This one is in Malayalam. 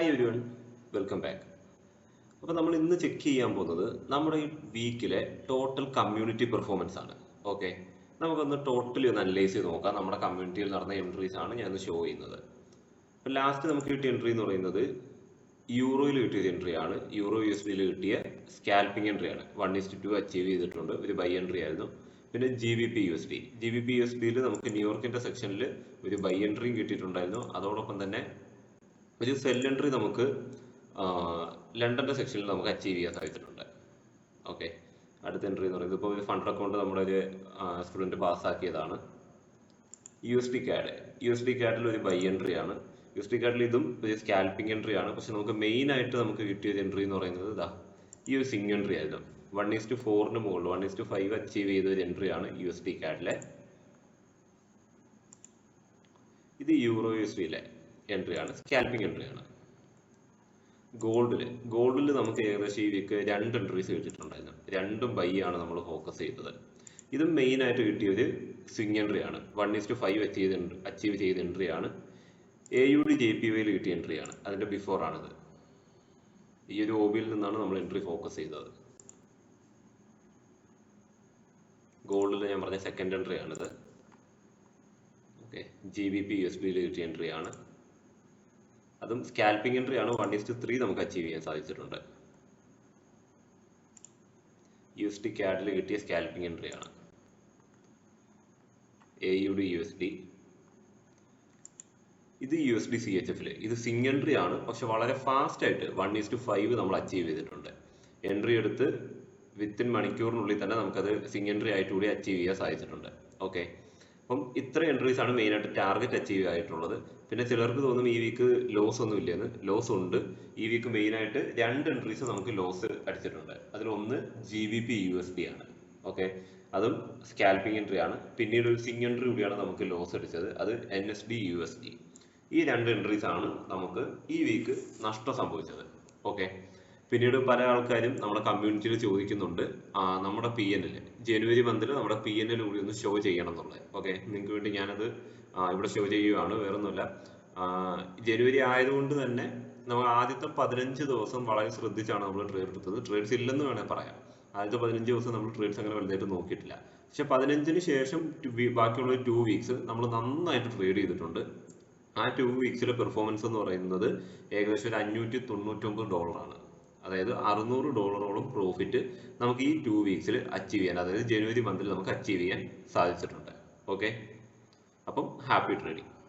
ഹായ് എവരിവൺ വെൽക്കം ബാക്ക് അപ്പോൾ നമ്മൾ ഇന്ന് ചെക്ക് ചെയ്യാൻ പോകുന്നത് നമ്മുടെ ഈ വീക്കിലെ ടോട്ടൽ കമ്മ്യൂണിറ്റി പെർഫോമൻസ് ആണ്. ഓക്കെ നമുക്കൊന്ന് ടോട്ടലി ഒന്ന് അനലൈസ് ചെയ്ത് നോക്കാം. നമ്മുടെ കമ്മ്യൂണിറ്റിയിൽ നടന്ന എൻട്രീസ് ആണ് ഞാൻ ഷോ ചെയ്യുന്നത്. അപ്പോൾ ലാസ്റ്റ് നമുക്ക് കിട്ടിയ എൻട്രി എന്ന് പറയുന്നത് യൂറോയിൽ കിട്ടിയ എൻട്രി ആണ്. യൂറോ യു എസ് ഡിയിൽ കിട്ടിയ സ്കാൽപ്പിംഗ് എൻട്രി ആണ്. One is to two achieve ചെയ്തിട്ടുണ്ട്. ഒരു ബൈ എൻട്രി ആയിരുന്നു. പിന്നെ G B P U S D G B P U S ഡിയിൽ നമുക്ക് ന്യൂയോർക്കിന്റെ സെക്ഷനിൽ ഒരു ബൈ എൻട്രിയും കിട്ടിയിട്ടുണ്ടായിരുന്നു. അതോടൊപ്പം തന്നെ ഒരു സെൽ എൻട്രി നമുക്ക് ലണ്ടന്റെ സെക്ഷനിൽ നമുക്ക് അച്ചീവ് ചെയ്യാൻ സാധിച്ചിട്ടുണ്ട്. ഓക്കെ അടുത്ത എൻട്രി എന്ന് പറയുന്നത് ഇപ്പോൾ ഒരു ഫണ്ട് അക്കൗണ്ട് നമ്മുടെ ഒരു student പാസ്സാക്കിയതാണ് U S D CAD U S D കാഡിൽ ഒരു ബൈ എൻട്രി ആണ്. യു എസ് ഡി കാഡിൽ ഇതും ഒരു സ്കാൽപ്പിംഗ് എൻട്രി ആണ്. പക്ഷെ നമുക്ക് മെയിൻ ആയിട്ട് നമുക്ക് കിട്ടിയ ഒരു എൻട്രി എന്ന് പറയുന്നത് ഇതാ ഈ ഒരു സിംഗ് എൻട്രി ആയിരുന്നു. വൺ ഈസ് ടു ഫോറിന് മുകളിൽ one is to five achieve ചെയ്ത ഒരു എൻട്രി ആണ് യു എസ് ഡി കാഡിലെ ഇത് യൂറോ യു എസ് ഡിയിലെ എൻട്രി ആണ് സ്കാൽപ്പിംഗ് എൻട്രി ആണ് ഗോൾഡിൽ ഗോൾഡിൽ നമുക്ക് ഏകദേശം ഈ വീക്ക് രണ്ട് എൻട്രീസ് കിട്ടിയിട്ടുണ്ടായിരുന്നു രണ്ടും ബൈ ആണ് നമ്മൾ ഫോക്കസ് ചെയ്തത്. ഇത് മെയിൻ ആയിട്ട് കിട്ടിയത് സ്വിംഗ് എൻട്രി ആണ്. One two five achieve achieve ചെയ്ത എൻട്രി ആണ്. A U D J P വൈയിൽ കിട്ടിയ എൻട്രി ആണ്. അതിന്റെ ബിഫോർ ആണിത്. ഈ ഒരു ഓബിയിൽ നിന്നാണ് നമ്മൾ എൻട്രി ഫോക്കസ് ചെയ്തത്. ഗോൾഡിൽ ഞാൻ പറഞ്ഞ സെക്കൻഡ് എൻട്രി ആണിത്. Okay G B P U S ബിയിൽ കിട്ടിയ എൻട്രി ആണ്. അതും സ്കാൽപ്പിംഗ് എൻട്രി ആണ് വൺ ഇസ്റ്റ് ത്രീ നമുക്ക് അച്ചീവ് ചെയ്യാൻ സാധിച്ചിട്ടുണ്ട്. യു എസ് ഡി ക്യാഡിൽ കിട്ടിയ സ്കാൽപ്പിംഗ് എൻട്രി ആണ്. A U D U S D ഇത് U S D C H എഫിൽ ഇത് സിംഗ് എൻട്രി ആണ്. പക്ഷെ വളരെ ഫാസ്റ്റ് ആയിട്ട് വൺ ഈസ് ടു ഫൈവ് നമ്മൾ അച്ചീവ് ചെയ്തിട്ടുണ്ട്. എൻട്രി എടുത്ത് വിത്തിൻ മണിക്കൂറിനുള്ളിൽ തന്നെ നമുക്കത് സിംഗ് എൻട്രി ആയിട്ട് കൂടി അച്ചീവ് ചെയ്യാൻ സാധിച്ചിട്ടുണ്ട്. ഓക്കെ അപ്പം ഇത്ര എൻട്രീസ് ആണ് മെയിൻ ആയിട്ട് ടാർഗറ്റ് അച്ചീവ് ആയിട്ടുള്ളത്. പിന്നെ ചിലർക്ക് തോന്നും ഈ വീക്ക് ലോസ് ഒന്നും ഇല്ലെന്ന്. ലോസ് ഉണ്ട്. ഈ വീക്ക് മെയിൻ ആയിട്ട് രണ്ട് എൻട്രീസ് നമുക്ക് ലോസ് അടിച്ചിട്ടുണ്ട്. അതിൽ ഒന്ന് G B P U S D ആണ്. ഓക്കെ അതും സ്കാൽപ്പിംഗ് എൻട്രി ആണ്. പിന്നീട് ഒരു സിംഗ് എൻട്രി കൂടിയാണ് നമുക്ക് ലോസ് അടിച്ചത്. അത് N S D U S D ഈ രണ്ട് എൻട്രീസ് ആണ് നമുക്ക് ഈ വീക്ക് നഷ്ടം സംഭവിച്ചത്. ഓക്കെ പിന്നീട് പല ആൾക്കാരും നമ്മുടെ കമ്മ്യൂണിറ്റിയിൽ ചോദിക്കുന്നുണ്ട്. നമ്മുടെ പി എൻ എൽ ജനുവരി മന്തിൽ നമ്മുടെ പി എൻ എൽ കൂടി ഒന്ന് ഷോ ചെയ്യണം എന്നുള്ളത്. ഓക്കെ നിങ്ങൾക്ക് വേണ്ടി ഞാനത് ഇവിടെ ഷോ ചെയ്യുകയാണ് വേറൊന്നുമില്ല. ജനുവരി ആയതുകൊണ്ട് തന്നെ നമ്മൾ ആദ്യത്തെ പതിനഞ്ച് ദിവസം വളരെ ശ്രദ്ധിച്ചാണ് നമ്മൾ ട്രേഡ് എടുത്തത്. ട്രേഡ്സ് ഇല്ലെന്ന് വേണേൽ പറയാം. ആദ്യത്തെ പതിനഞ്ച് ദിവസം നമ്മൾ ട്രേഡ്സ് അങ്ങനെ വലുതായിട്ട് നോക്കിയിട്ടില്ല. പക്ഷെ പതിനഞ്ചിന് ശേഷം ബാക്കിയുള്ള ടു വീക്സ് നമ്മൾ നന്നായിട്ട് ട്രേഡ് ചെയ്തിട്ടുണ്ട്. ആ ടു വീക്സിലെ പെർഫോമൻസ് എന്ന് പറയുന്നത് ഏകദേശം ഒരു അഞ്ഞൂറ്റി തൊണ്ണൂറ്റൊമ്പത് ഡോളറാണ് അതായത് അറുന്നൂറ് ഡോളറോളം പ്രോഫിറ്റ് നമുക്ക് ഈ ടു വീക്സിൽ അച്ചീവ് ചെയ്യാൻ അതായത് ജനുവരി മന്തിൽ നമുക്ക് അച്ചീവ് ചെയ്യാൻ സാധിച്ചിട്ടുണ്ട്. ഓക്കെ അപ്പം ഹാപ്പി ട്രേഡിംഗ്